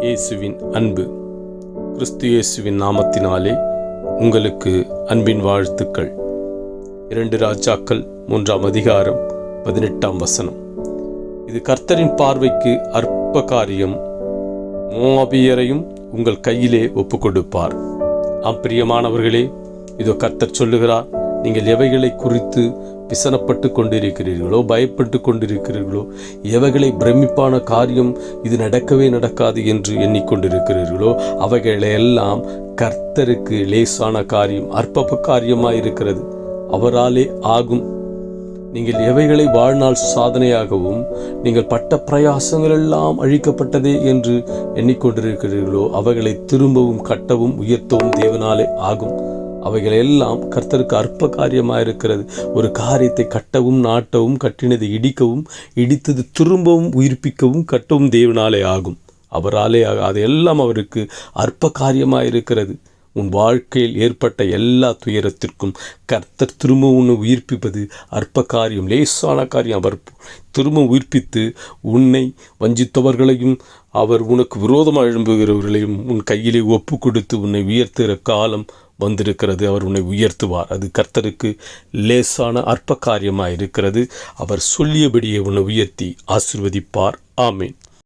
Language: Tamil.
இயேசுவின் அன்பு. கிறிஸ்து இயேசுவின் நாமத்தினாலே உங்களுக்கு அன்பின் வாழ்த்துக்கள். இரண்டு ராஜாக்கள் மூன்றாம் அதிகாரம் பதினெட்டாம் வசனம். இது கர்த்தரின் பார்வைக்கு அற்ப காரியம் மோபியரையும் உங்கள் கையிலே ஒப்புக்கொடுப்பார். கொடுப்பார் ஆம் பிரியமானவர்களே இதோ கர்த்தர் சொல்லுகிறார் நீங்கள் எவைகளை குறித்து விசனப்பட்டு கொண்டிருக்கிறீர்களோ பயப்பட்டு கொண்டிருக்கிறீர்களோ எவைகளை பிரமிப்பான காரியம் இது நடக்கவே நடக்காது என்று எண்ணிக்கொண்டிருக்கிறீர்களோ அவைகளையெல்லாம் கர்த்தருக்கு லேசான காரியம் அற்பப்ப காரியமாக இருக்கிறது அவராலே ஆகும். நீங்கள் எவைகளை வாழ்நாள் சாதனையாகவும் நீங்கள் பட்ட பிரயாசங்கள் எல்லாம் அழிக்கப்பட்டதே என்று எண்ணிக்கொண்டிருக்கிறீர்களோ அவைகளை திரும்பவும் கட்டவும் உயர்த்தவும் தேவனாலே ஆகும். அவைகள் எல்லாம் கர்த்தருக்கு அற்ப காரியமாக இருக்கிறது ஒரு காரியத்தை கட்டவும் நாட்டவும் கட்டினதை இடிக்கவும் இடித்தது திரும்பவும் உயிர்ப்பிக்கவும் கட்டவும் தேவனாலே ஆகும். அவராலே ஆக அதையெல்லாம் அவருக்கு அற்ப காரியமாக இருக்கிறது உன் வாழ்க்கையில் ஏற்பட்ட எல்லா துயரத்திற்கும் கர்த்தர் திரும்ப உன்னை உயிர்ப்பிப்பது அற்ப காரியம் லேசான காரியம். அவர் திரும்ப உயிர்ப்பித்து உன்னை வஞ்சித்தவர்களையும் அவர் உனக்கு விரோதமாக எழும்புகிறவர்களையும் உன் கையிலே ஒப்பு கொடுத்து உன்னை உயர்த்துகிற காலம் வந்திருக்கிறது. அவர் உன்னை உயர்த்துவார். அது கர்த்தருக்கு லேசான அற்ப காரியமாக இருக்கிறது அவர் சொல்லியபடியே உன்னை உயர்த்தி ஆசிர்வதிப்பார். ஆமேன்.